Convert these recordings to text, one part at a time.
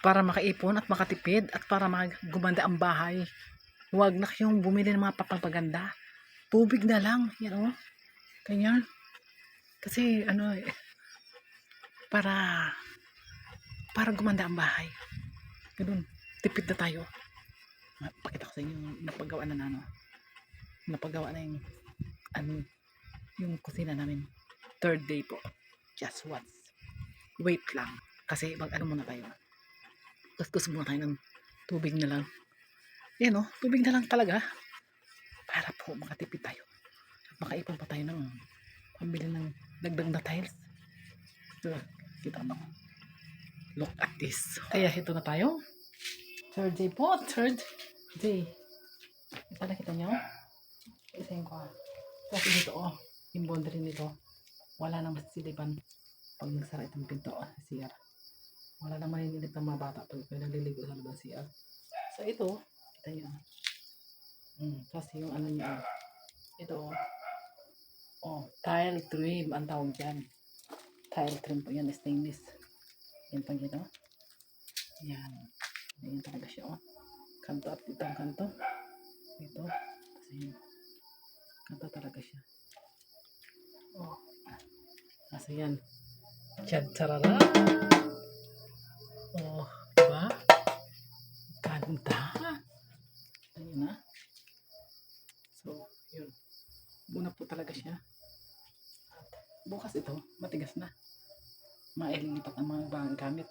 para makaipon at makatipid at para gumanda ang bahay. Huwag na kayong bumili ng mga papaganda. Tubig na lang, you know. Ganyan. Kasi ano eh, para para gumanda ang bahay. Ganun, tipid na tayo. Pakita ko sa inyo yung napagawa na na, ano. Napagawa na yung ano, yung kusina namin. Third day po. Just once. Wait lang. Kasi mag ano muna tayo. Gusto muna tayo ng tubig na lang. Yan o, tubig na lang talaga. Para po makatipid tayo. At makaipon pa tayo ng pambili ng dagdag na tiles. So, kita mo. Look at this. Kaya ito na tayo. Third day po. Third day. Ito nakita nyo? Isayin ko. ah. Kasi dito oh, yung boundary nito, wala nang masisilipan pag nagsara itong pinto ah, CR. Wala nang maninilip ng mga bata pag may naliligo sa labas CR. So ito, kita ah. Mm, kasi yung ano niya, ito oh, oh, tile trim ang tawag dyan. Tile trim po yan, stainless. Yan pag ito. Yan. Yan talaga siya oh. Kanto at dito kanto. Dito. Kasi yun. Kanto talaga siya. Oh. Kasi yan. Chad charara. Ganda. Ayun na. So, yun. Muna po talaga siya. At bukas ito, matigas na. Maililipat ang mga bagong gamit.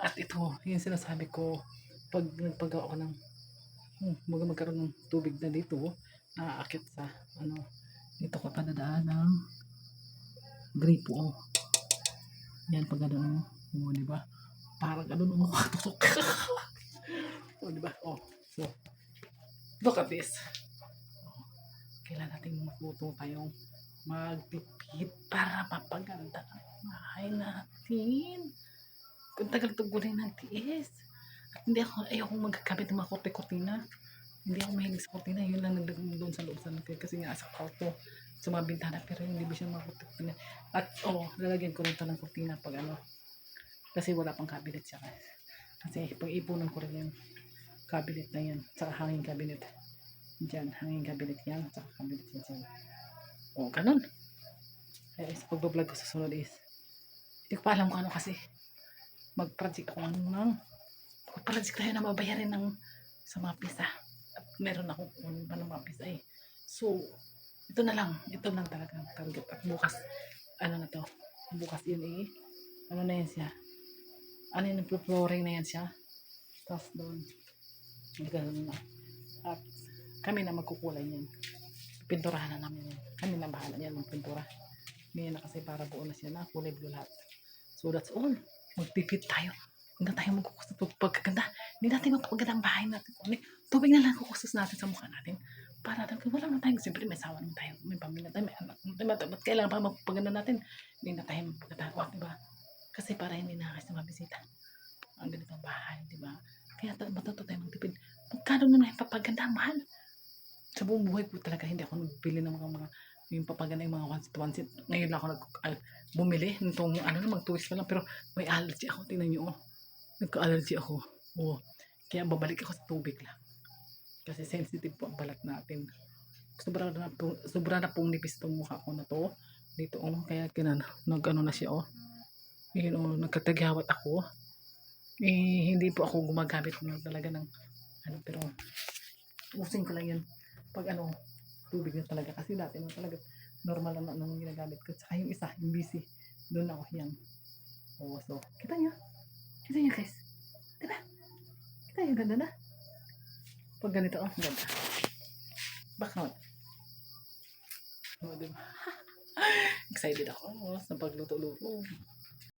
At ito, yung sinasabi ko, pag nagpagawa ko ng hmm, mag magkaroon ng tubig na dito, naaakit sa ano, dito ko padadaan ng gripo. Oh. Yan pag ano, oh, di ba? Parang ano nung makatusok. Oh, di ba? Oh, so, look at this. Kailangan natin matuto tayong magtipid para mapaganda ang bahay natin. Kung tagal tugulin ng tiis. At hindi ako, ayoko magkakamit ng mga korte-kortina. Hindi ako mahilig sa kortina. Yun lang nagdagang doon sa loob sa natin. Kasi nga sa kwarto, sa mga bintana. Pero hindi ba siya mga korte-kortina. At oh, lalagyan ko rin ito ng kortina pag ano. Kasi wala pang cabinet siya. guys. Kasi pag ipunan ko rin yung cabinet na yan. Saka hanging cabinet. Diyan, hanging cabinet yan. Saka cabinet yan dyan. Oh, ganun. Kaya is, pagbablog ko sa sunod is, hindi ko pa alam kung ano kasi mag-project ako ng mag-project tayo na mabayarin ng sa mga pisa. At meron ako kung pa ng mga pisa eh. So, ito na lang. Ito lang talaga target. At bukas, ano na to? Bukas yun eh. Ano na yan siya? Ano yun, flooring na yan siya. Tapos doon, gano'n na. At kami na magkukulay yan. Pinturahan na namin yan. Kami na bahala yan magpintura. Ngayon na kasi para buo na siya na kulay blue lahat. So that's all. Magtipid tayo. Na tayo magkukustos pag pagkaganda. Hindi natin magpaganda ang bahay natin. Ano, tubig na lang kukustos natin sa mukha natin. Para natin, wala na tayo. Siyempre may sawa naman tayo. May pamilya tayo. May anak. Ba't kailangan pa magpaganda natin? Hindi na tayo magpaganda. Diba? Kasi para hindi na kasi mabisita. Ang ganitong bahay, diba? Kaya matuto tayo magtipid. Magkano naman yung papaganda, mahal? Sa buong buhay ko talaga, hindi ako nagbili ng mga, mga yung papaganda yung mga one seat, one seat. Ngayon lang ako nag, ah, bumili nitong ano na mag-twist pa lang. Pero may allergy ako tingnan niyo oh. Nagka-allergy ako. Oh. Kaya babalik ako sa tubig lang. Kasi sensitive po ang balat natin. Sobra na po, sobra na pong nipis tong mukha ko na to. Dito oh. Kaya kinan nag ano na siya oh. Yun oh nagkatagyawat ako eh hindi po ako gumagamit ng talaga ng ano pero using ko lang yun pag ano tubig na talaga kasi dati na talaga normal na nang ginagamit ko. Tsaka yung isa, yung busy. Doon ako yan. Oo, so, kita niyo? Kita niyo guys? Diba? Kita niyo, ganda na. Pag ganito, oh, ganda. Bakit? Oo, diba? Excited ako oh, sa pagluto-luto.